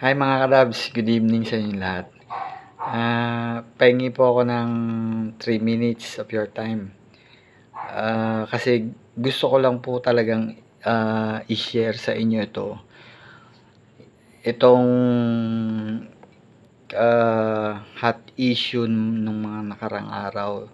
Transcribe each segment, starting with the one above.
Hi mga karabs, good evening sa inyo lahat. Ah, pahingi po ako ng 3 minutes of your time. Ah, kasi gusto ko lang po talagang ah, i-share sa inyo ito. Itong ah, hot issue nung mga nakarang araw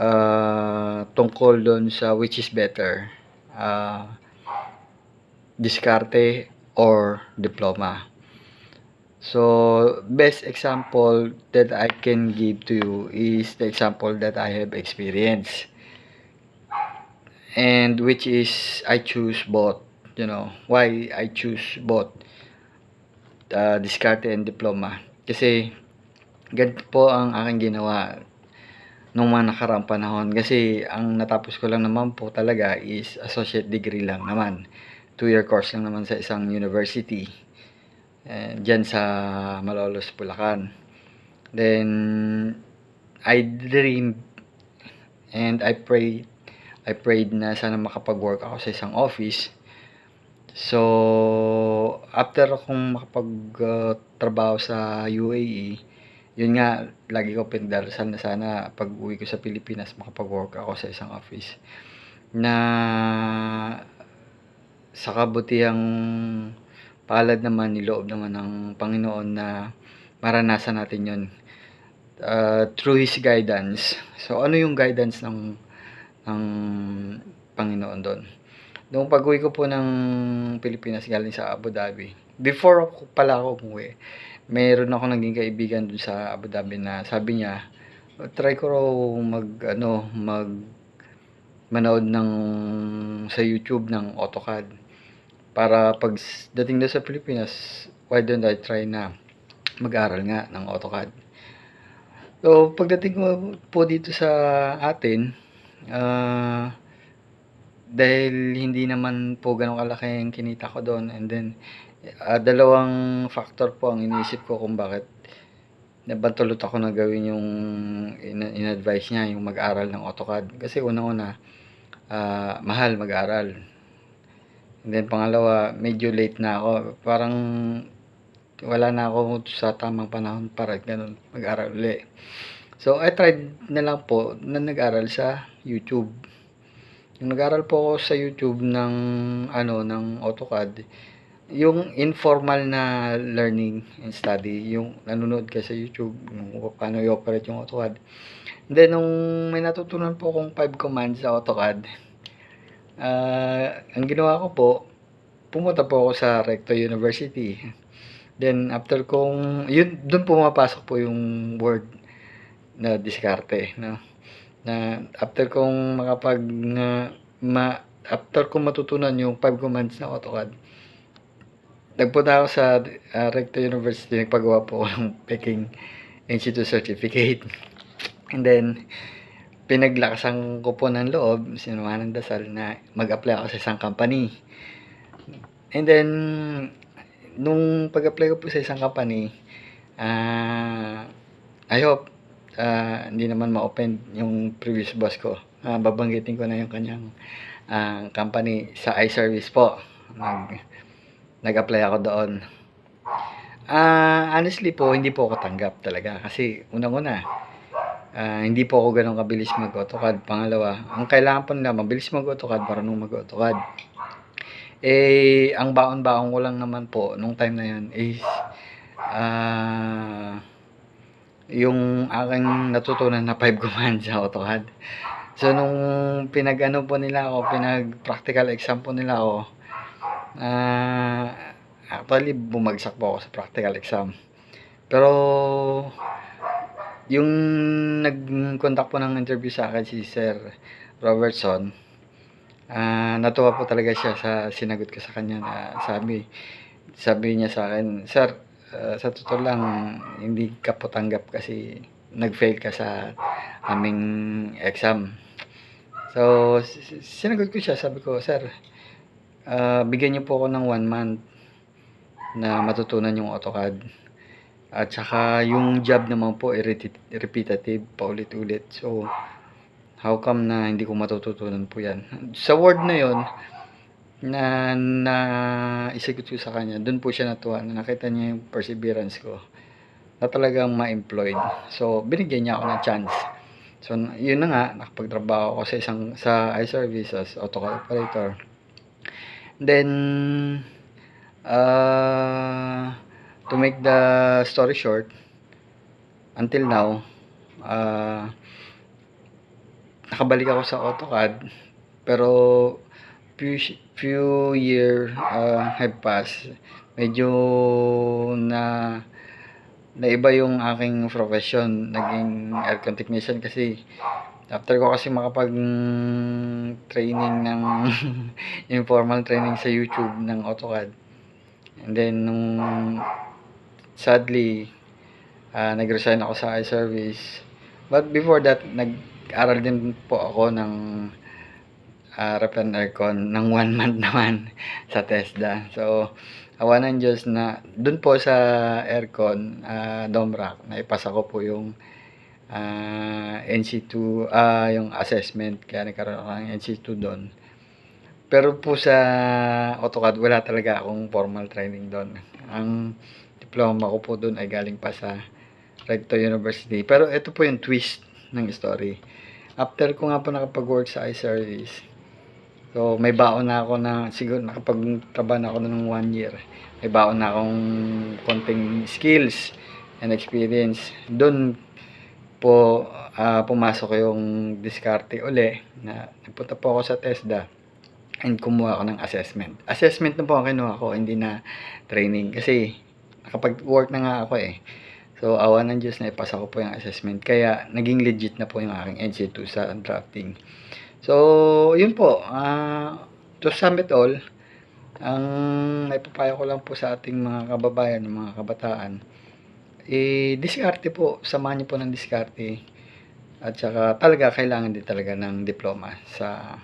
ah, tungkol doon sa which is better. Ah, diskarte or diploma. So, best example that I can give to you is the example that I have experienced. And which is I choose both, you know. Why I choose both uh, diskarte and diploma. Kasi ganito po ang aking ginawa nung mga nakaraang panahon. Kasi ang natapos ko lang naman po talaga is associate degree lang naman. Two-year course lang naman sa isang university. Eh, dyan sa Malolos, Bulacan. Then, I dreamed and I prayed I prayed na sana makapag-work ako sa isang office. So, after akong makapag-trabaho sa UAE, yun nga, lagi ko pinagdarasal na sana pag uwi ko sa Pilipinas, makapag-work ako sa isang office. Na sa kabutihang palad naman, niloob naman ng Panginoon na maranasan natin yun uh, through His guidance. So, ano yung guidance ng, ng Panginoon doon? Noong pag-uwi ko po ng Pilipinas galing sa Abu Dhabi, before ako pala ako umuwi, mayroon ako naging kaibigan doon sa Abu Dhabi na sabi niya, try ko raw mag, ano, mag manood ng sa YouTube ng AutoCAD para pag dating doon sa Pilipinas, why don't I try na mag-aral nga ng AutoCAD. So, pagdating ko po dito sa atin, ah, dahil hindi naman po ganun kalaki yung kinita ko doon and then ah, dalawang factor po ang iniisip ko kung bakit nabantulot ako na gawin yung in- in-advise niya yung mag-aral ng AutoCAD kasi unang-una ah, mahal mag-aral and then pangalawa medyo late na ako. Parang wala na ako sa tamang panahon para ganun mag-aral uli. So I tried na lang po na nag-aral sa YouTube. Yung nag-aral po ako sa YouTube ng ano ng AutoCAD yung informal na learning and study yung nanonood ka sa YouTube kung paano i-operate yung AutoCAD. And then nung may natutunan po akong 5 commands sa AutoCAD ah ang ginawa ko po pumunta po ako sa Recto University. Then after kong yun doon pumapasok po yung word na diskarte no? Na after kong makapag na ma, after kong matutunan yung 5 commands na AutoCAD nagpunta ako sa uh, Recto University nagpagawa po ng Peking Institute Certificate. And then pinaglakasan ko po ng loob sinuha ng dasal na mag-apply ako sa isang company and then nung pag-apply ko po sa isang company ah I hope ah, hindi naman ma-open yung previous boss ko. Ah, babanggitin ko na yung kanyang ah, company sa iService po. Nag, nag-apply ako doon. Ah, honestly po, hindi po ako tanggap talaga. Kasi unang-una, ah, hindi po ako ganun kabilis mag-AutoCAD. Pangalawa, ang kailangan po nila, mabilis mag-AutoCAD, marunong mag-AutoCAD. Eh, ang baon-baon ko lang naman po, nung time na yun, is, ah, yung aking natutunan na 5 commands sa AutoCAD. So, nung pinag-ano po nila ako, pinag-practical exam po nila ako, ah, actually, bumagsak po ako sa practical exam. Pero, yung nag-contact po ng interview sa akin si Sir Robertson, ah, natuwa po talaga siya sa sinagot ko sa kanya na sabi, sabi niya sa akin, Sir, ah, sa totoo lang, hindi ka po tanggap kasi nag-fail ka sa aming exam. So, sinagot ko siya, sabi ko, Sir, ah, bigyan niyo po ako ng one month na matutunan yung AutoCAD. At saka yung job naman po, repetitive, paulit-ulit. So, how come na hindi ko matututunan po yan? Sa word na yon na na isagot ko sa kanya, dun po siya natuwa na nakita niya yung perseverance ko na talagang ma-employed. So, binigyan niya ako ng chance. So, yun na nga, nakapagtrabaho ako sa isang sa iService as AutoCAD operator. Then, uh, to make the story short, until now, uh, nakabalik ako sa AutoCAD, pero few, few year uh, have passed. Medyo na naiba yung aking profession, naging aircon technician kasi after ko kasi makapag training ng informal training sa YouTube ng AutoCAD. And then nung sadly uh, nag-resign ako sa iService. But before that, nag-aral din po ako ng uh, rep and aircon ng one month naman sa TESDA. So, awa ng Diyos na dun po sa aircon, uh, Domrac, naipasa ko po yung uh, NC2, uh, yung assessment, kaya nagkaroon ako ng NC2 doon. Pero po sa AutoCAD, wala talaga akong formal training doon. Ang diploma ko po doon ay galing pa sa Recto University. Pero ito po yung twist ng story. After ko nga po nakapag-work sa iService, so may baon na ako na, siguro nakapagtrabaho na ako ng one year. May baon na akong konting skills and experience. Doon po uh, pumasok yung diskarte uli na nagpunta po ako sa TESDA and kumuha ako ng assessment. Assessment na po ang kinuha ko, hindi na training. Kasi nakapag-work na nga ako eh. So, awa ng Diyos na ipasa ko po yung assessment. Kaya, naging legit na po yung aking NC2 sa drafting. So, yun po. Uh, to sum it all, ang naipapayo ko lang po sa ating mga kababayan, mga kabataan, eh, diskarte po. Samahan niyo po ng diskarte. At saka, talaga, kailangan din talaga ng diploma sa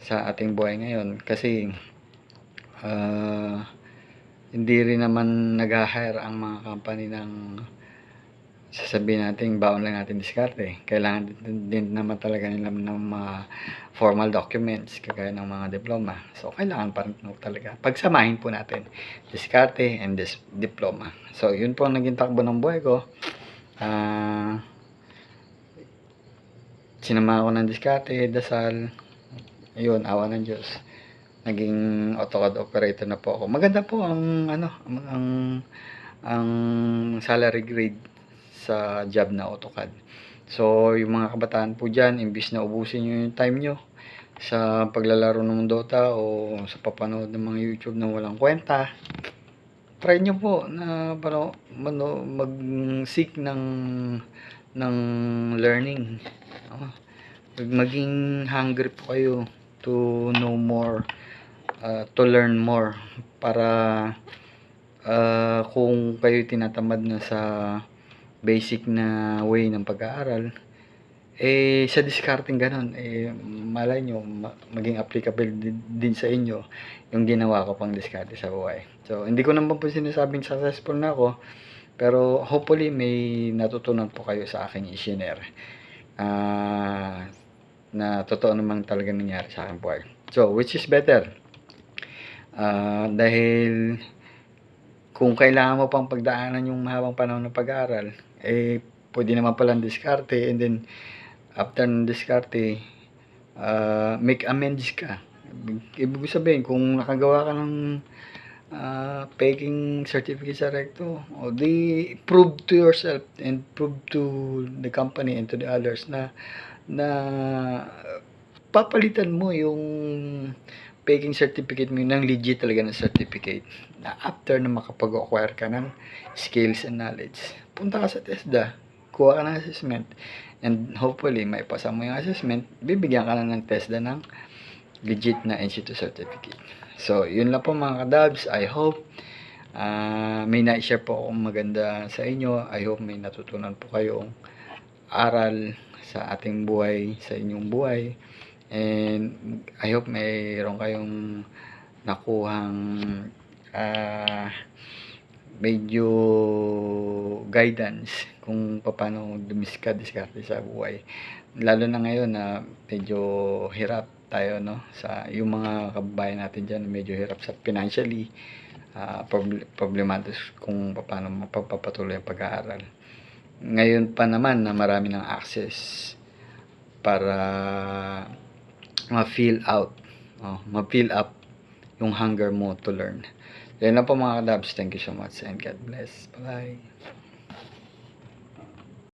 sa ating buhay ngayon. Kasi, uh, hindi rin naman nag-hire ang mga company ng sasabihin natin, baon lang natin diskarte. Kailangan din, naman talaga nila ng mga formal documents, kagaya ng mga diploma. So, kailangan pa rin talaga. Pagsamahin po natin, diskarte and dis diploma. So, yun po ang naging takbo ng buhay ko. Uh, sinama ko ng diskarte, dasal, ayun, awa ng Diyos. Naging AutoCAD operator na po ako. Maganda po ang, ano, ang, ang, salary grade sa job na AutoCAD. So, yung mga kabataan po dyan, imbis na ubusin nyo yung time nyo sa paglalaro ng Dota o sa papanood ng mga YouTube na walang kwenta, try nyo po na para ano, mag-seek ng ng learning. Uh, maging hungry po kayo to know more, uh, to learn more para uh, kung kayo tinatamad na sa basic na way ng pag-aaral, eh, sa discarding ganun, eh, malay nyo, ma- maging applicable din, din sa inyo yung ginawa ko pang discarte sa buhay. So, hindi ko naman po sinasabing successful na ako, pero hopefully may natutunan po kayo sa aking i-share. Uh, na totoo namang talaga nangyari sa aking buhay. So, which is better? Uh, dahil kung kailangan mo pang pagdaanan yung mahabang panahon ng pag-aaral, eh, pwede naman palang diskarte and then after ng diskarte, uh, make amends ka. Ibig sabihin, kung nakagawa ka ng uh, peking certificate sa recto, o di prove to yourself and prove to the company and to the others na na papalitan mo yung peking certificate mo ng legit talaga na certificate na after na makapag-acquire ka ng skills and knowledge punta ka sa TESDA, kuha ka ng assessment, and hopefully, may pasa mo yung assessment, bibigyan ka na ng TESDA ng legit na NC2 certificate. So, yun lang po mga kadabs. I hope uh, may na-share po akong maganda sa inyo. I hope may natutunan po kayong aral sa ating buhay, sa inyong buhay. And I hope mayroon kayong nakuhang uh, medyo guidance kung paano dumiskad diskarte sa buhay. Lalo na ngayon na medyo hirap tayo no sa yung mga kababayan natin diyan medyo hirap sa financially uh, problematic kung paano mapagpapatuloy ang pag-aaral. Ngayon pa naman na marami ng access para ma-feel out, oh, ma-feel up yung hunger mo to learn. Yan lang po mga kadabs. Thank you so much and God bless. Bye.